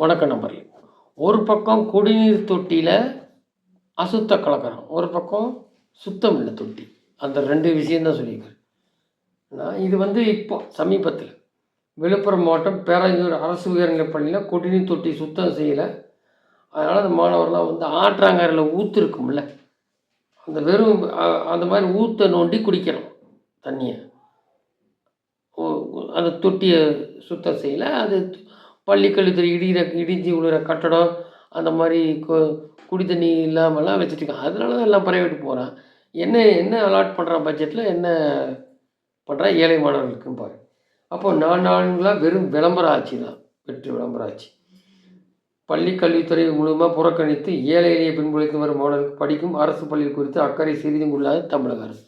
வணக்கம் நம்பரில் ஒரு பக்கம் குடிநீர் தொட்டியில் அசுத்த கலக்கிறான் ஒரு பக்கம் சுத்தம் இல்லை தொட்டி. அந்த ரெண்டு விஷயந்தான் சொல்லியிருக்காரு. நான் இது வந்து இப்போ சமீபத்தில் விழுப்புரம் மாவட்டம் பேராயூர் அரசு உயர்நிலைப் பள்ளியில் குடிநீர் தொட்டி சுத்தம் செய்யலை. அதனால் அந்த மாணவர்லாம் வந்து ஆற்றாங்கரையில் ஊற்றுருக்கும்ல அந்த வெறும் அந்த மாதிரி ஊற்ற நோண்டி குடிக்கிறோம் தண்ணியை. அந்த தொட்டியை சுத்தம் செய்யலை. அது பள்ளி இடிகிற இடிஞ்சு விழுகிற கட்டடம் அந்த மாதிரி கு- குடி தண்ணி இல்லாமலாம் வச்சுட்டுருக்கான் அதனால தான் எல்லாம் பிரைவேட் போகிறான் என்ன என்ன அலாட் பண்ணுறான் பட்ஜெட்டில் என்ன பண்ணுறான் ஏழை மாணவர்களுக்கும் பாரு. அப்போ நாலு நாளுங்களாக வெறும் விளம்பர ஆட்சி தான் வெற்றி விளம்பர ஆட்சி பள்ளி கல்வித்துறை மூலமாக புறக்கணித்து ஏழை எளிய பின்புலத்து வரும் மாணவர்களுக்கு படிக்கும் அரசு பள்ளிகள் குறித்து அக்கறை சிறிதும் கொள்ளாத தமிழக அரசு.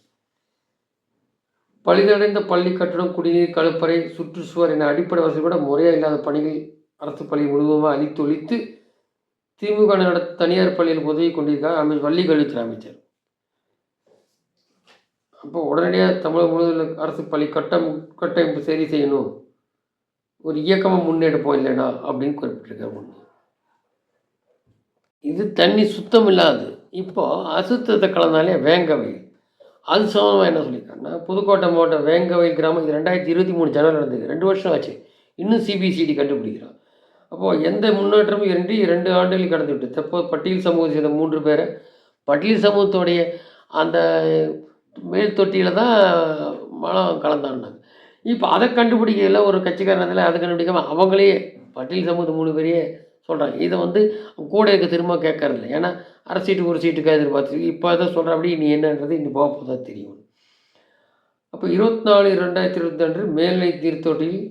பழுதடைந்த பள்ளி கட்டடம் குடிநீர் கழிப்பறை சுற்றுச்சுவர் என அடிப்படை வசதி கூட முறையாக இல்லாத பணிகள் அரசு பள்ளி முழுவதுமாக அழித்தொழித்து திமுக தனியார் பள்ளியில் உதவி கொண்டிருக்கார் அமை பள்ளி கல்வித்துறை அமைச்சர். அப்போ உடனடியாக தமிழகம் முழுவதும் அரசு பள்ளி கட்டம் கட்டமைப்பு சரி செய்யணும். ஒரு இயக்கமாக முன்னெடுப்போம் இல்லைனா அப்படின்னு குறிப்பிட்டிருக்கார் ஒன்று இது தண்ணி சுத்தம் இல்லாது. இப்போ அசுத்தத்தை கலந்தாலே வேங்கவை அது சம்பந்தமாக என்ன சொல்லியிருக்காங்கன்னா புதுக்கோட்டை மாவட்டம் வேங்கவயல் கிராமம் இது ரெண்டாயிரத்தி இருபத்தி மூணு ஜனவரி நடந்தது. ரெண்டு வருஷம் ஆச்சு. இன்னும் சிபிசிடி கண்டுபிடிக்கிறான். அப்போது எந்த முன்னேற்றமும் இன்றி இரண்டு ஆண்டுகள் கடந்து விட்டு தப்போ பட்டியல் சமூகத்தை சேர்ந்த மூன்று பேரை பட்டியல் சமூகத்துடைய அந்த மேல் தொட்டியில் தான் மலம் கலந்தாண்டாங்க இப்போ அதை கண்டுபிடிக்கல ஒரு கட்சிக்காரனத்தில் அதை கண்டுபிடிக்காமல் அவங்களே பட்டியல் சமூகத்து மூணு பேரையே சொல்கிறாங்க இதை வந்து கூட இருக்க திரும்ப கேட்கறதில்ல. ஏன்னா அரை சீட்டு ஒரு சீட்டுக்காக எதிர்பார்த்து இப்போ அதை சொல்கிற நீ என்னன்றது இன்னும் போக போதா தெரியும். அப்போ இருபத்தி நாலு ரெண்டாயிரத்தி இருபத்தி அன்று மேல்நிலை தீர்த்தொட்டியில்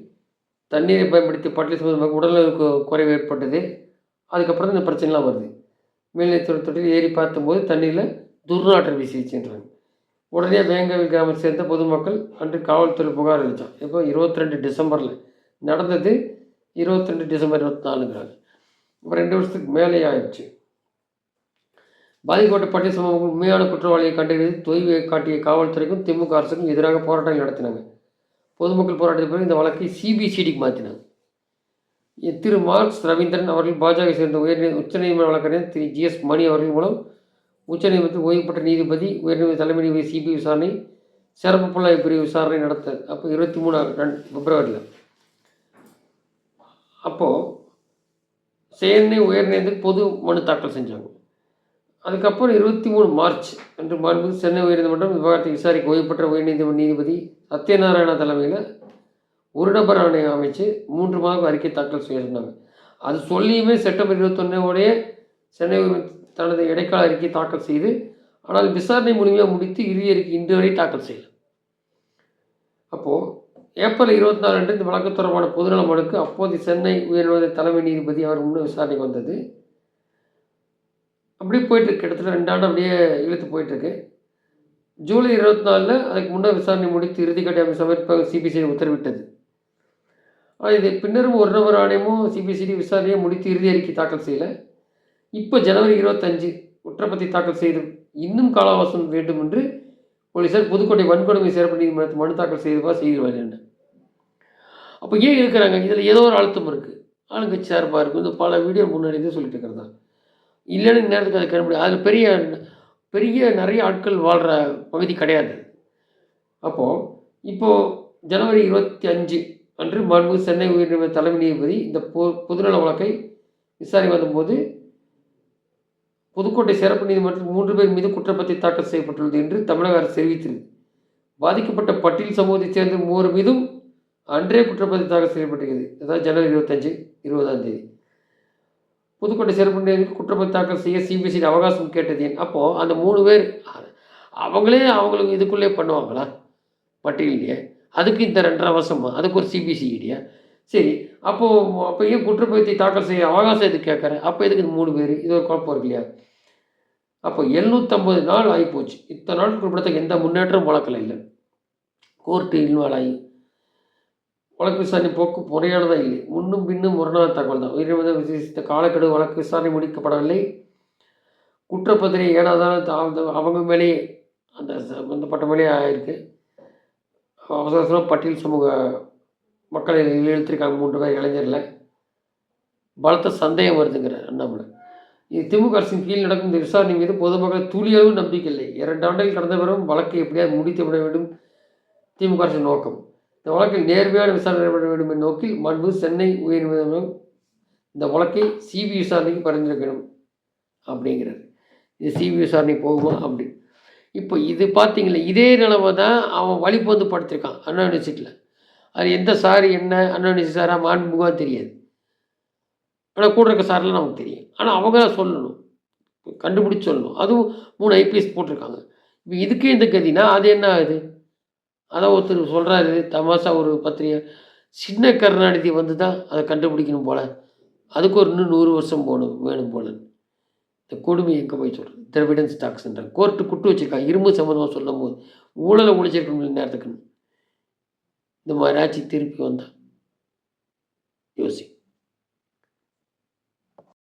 தண்ணீரை பயன்படுத்தி பட்டலை சமூக உடல்நலக்கு குறைவு ஏற்பட்டது. அதுக்கப்புறம் இந்த பிரச்சனைலாம் வருது. மேல்நிலை தொட்டியில் ஏறி பார்த்தபோது தண்ணீரில் துர்நாற்றம் வீசிச்சுன்றாங்க. உடனே வேங்கவில் கிராமத்தை சேர்ந்த பொதுமக்கள் அன்று காவல்துறை புகார் அளித்தான் இப்போ இருபத்தி ரெண்டு டிசம்பரில் நடந்தது இருபத்தி ரெண்டு டிசம்பர் இருபத்தி நாலுங்கிறாங்க. இப்போ ரெண்டு வருஷத்துக்கு மேலே ஆயிடுச்சு. பாதிக்கப்பட்ட பட்டியல் உண்மையான குற்றவாளியை கண்டறிந்து தொய்வை காட்டிய காவல்துறைக்கும் திமுக அரசுக்கும் எதிராக போராட்டங்கள் நடத்தினாங்க. பொதுமக்கள் போராட்டத்தின் பிறகு இந்த வழக்கை சிபிசிடிக்கு மாற்றினாங்க திரு மார்க்ஸ் ரவீந்திரன் அவர்கள் பாஜக சேர்ந்த உயர்நீதி உச்சநீதிமன்ற வழக்கறிஞர் திரு ஜிஎஸ் மணி அவர்கள் மூலம் உச்சநீதிமன்றத்தில் ஓய்வு பெற்ற நீதிபதி உயர்நீதி தலைமை நீதிபதி சிபிஐ விசாரணை சிறப்பு புலனாய்வு பிரிவு விசாரணை நடத்த அப்போ இருபத்தி மூணு ரெண்டு பிப்ரவரியில். அப்போது சென்னை உயர்நீதிமன்றத்தில் பொது மனு தாக்கல் செஞ்சாங்க. அதுக்கப்புறம் இருபத்தி மூணு மார்ச் அன்று மாண்பு சென்னை உயர்நீதிமன்றம் விவகாரத்தை விசாரிக்க ஓய்வு பெற்ற உயர்நீதிமன்ற நீதிபதி சத்யநாராயணா தலைமையில் ஒரு நபர் ஆணையம் அமைச்சு மூன்று மாதம் அறிக்கை தாக்கல் செய்திருந்தாங்க. அது சொல்லியுமே செப்டம்பர் இருபத்தொன்னோடைய சென்னை தனது இடைக்கால அறிக்கை தாக்கல் செய்து ஆனால் விசாரணை முழுமையாக முடித்து இறுதி அறிக்கை இன்று வரை தாக்கல் செய்யல. அப்போது ஏப்ரல் இருபத்தி நாலு அன்று இந்த வழக்கு தொடர்பான பொதுநல மனுக்கு அப்போது சென்னை உயர்நீதிமன்ற தலைமை நீதிபதி அவர் முன்னே விசாரணைக்கு வந்தது. அப்படியே போயிட்டுருக்கு. கிட்டத்தட்ட ரெண்டு ஆண்டு அப்படியே இழுத்து போயிட்டுருக்கு. ஜூலை இருபத்தி நாலில் அதுக்கு முன்னே விசாரணை முடித்து இறுதிக்கட்ட அமைப்பு சமர்ப்ப சிபிசிஐ உத்தரவிட்டது. ஆனால் இது பின்னரும் ஒரு நபர் ஆணையமும் சிபிசிடி விசாரணையை முடித்து இறுதி அறிக்கை தாக்கல் செய்யலை. இப்போ ஜனவரி இருபத்தஞ்சு குற்றப்பத்தி தாக்கல் செய்து இன்னும் காலாவாசம் வேண்டும் என்று போலீஸார் புதுக்கோட்டை வன்கொடுமை சிறப்பு நீதிமன்றத்தில் மனு தாக்கல் செய்துவா செய்திருவார் என்ன அப்போ ஏன் இருக்கிறாங்க? இதில் ஏதோ ஒரு அழுத்தம் இருக்குது ஆளுங்கட்சி சார்பாக இருக்குது இந்த பல வீடியோ முன்னாடி சொல்லிட்டு இருக்கிறதா? இல்லைன்னு நேரத்துக்கு அது கிளம்ப முடியாது அதில் பெரிய பெரிய நிறைய ஆட்கள் வாழ்கிற பகுதி கிடையாது. அப்போது இப்போது ஜனவரி இருபத்தி அஞ்சு அன்று மாண்பு சென்னை உயர்நீதிமன்ற தலைமை நீதிபதி இந்த பொ பொதுநல வழக்கை விசாரணை வந்தபோது புதுக்கோட்டை சிறப்பு நீதிமன்றத்தில் மூன்று பேர் மீது குற்றப்பத்தி தாக்கல் செய்யப்பட்டுள்ளது என்று தமிழக அரசு தெரிவித்தது. பாதிக்கப்பட்ட பட்டியல் சமூகத்தைச் சேர்ந்த மூவர் மீதும் அன்றே குற்றப்பத்தி தாக்கல் செய்யப்பட்டிருக்கிறது. அதாவது ஜனவரி இருபத்தஞ்சு இருபதாம் தேதி. புதுக்கோட்டை சிறப்பு நீதிமன்றம் குற்றப்பத்தி தாக்கல் செய்ய சிபிசிடி அவகாசம் கேட்டது. ஏன் அப்போது அந்த மூணு பேர் அவங்களே அவங்களுக்கு இதுக்குள்ளே பண்ணுவாங்களா? பட்டியலையே அதுக்கு இந்த ரெண்டரை வருஷமா? அதுக்கு ஒரு சிபிசிடியா சரி அப்போது அப்போ ஏன் குற்றப்பத்தி தாக்கல் செய்ய அவகாசம் எதுக்கு கேட்குறேன் அப்போ எதுக்கு இந்த மூணு பேர்? இது ஒரு குழப்பம் இருக்கு இல்லையா? அப்போ எழுநூற்றம்பது நாள் ஆகிப்போச்சு இத்தனை நாள் குறிப்பிடத்தக்க எந்த முன்னேற்றம் வழக்கில் இல்லை. கோர்ட்டு இன்வால்வ் ஆகி வழக்கு விசாரணை போக்கு முறையானதாக இல்லை முன்னும் பின்னும் முரணான தகவல் தான். உயிரிழந்த விசேஷித்த காலக்கெடு வழக்கு விசாரணை முடிக்கப்படவில்லை. குற்றப்பத்திரிகை ஏனாதான அவங்க மேலேயே அந்த சம்பந்தப்பட்ட மேலேயே ஆயிருக்கு. அவசர அவசரம் பட்டியல் சமூக மக்களை இழுத்திருக்காங்க மூன்று பேர் இளைஞரில். பலத்த சந்தேகம் வருதுங்கிறார் அண்ணாமலை. இது திமுக அரசின் கீழ் நடக்கும் இந்த விசாரணை மீது பொதுமக்கள் துளியளவு நம்பிக்கை இல்லை. இரண்டு ஆண்டுகள் கடந்த பிறகு வழக்கை எப்படியாவது முடித்து விட வேண்டும் திமுக அரசின் நோக்கம். இந்த வழக்கில் நேர்மையான விசாரணை நடைபெற வேண்டும் என்ற நோக்கில் மாண்பு சென்னை உயர்நீதிமன்றம் இந்த வழக்கை சிபி விசாரணைக்கு பரிந்துரைக்கணும் அப்படிங்கிறது. இது சிபி விசாரணை போகுமா? அப்படி. இப்போ இது பார்த்தீங்களா இதே நிலமை தான் அவன் வழிபந்து படுத்திருக்கான் அண்ணா யூனிவர்சிட்டியில். அது எந்த சார் என்ன அண்ணா யூனிவர்சிட்டி சாரா மாண்புகா தெரியாது. ஆனால் கூட இருக்க சார்லாம் நமக்கு தெரியும். ஆனால் அவங்க தான் சொல்லணும். கண்டுபிடிச்சி சொல்லணும். அதுவும் மூணு ஐபிஎஸ் போட்டிருக்காங்க. இப்போ இதுக்கே இந்த கதினா அது என்ன ஆகுது? அதான் ஒருத்தர் சொல்கிறாரு தமாஷா ஒரு பத்திரிகை சின்ன கருணாநிதி வந்து தான் அதை கண்டுபிடிக்கணும் போல். அதுக்கு ஒரு இன்னும் நூறு வருஷம் போகணும் வேணும் போல. இந்த கொடுமை எங்கே போய் சொல்கிறது திரவிடன் ஸ்டாக்ஸ்ன்ற கோர்ட்டு குட்டு வச்சுருக்காங்க இரும்பு சம்மந்தமாக சொல்லும் போது ஊழலை ஒழிச்சிருக்கணும் நேரத்துக்குன்னு. இந்த மாதிரி ஆட்சி திருப்பி வந்தால் யோசி.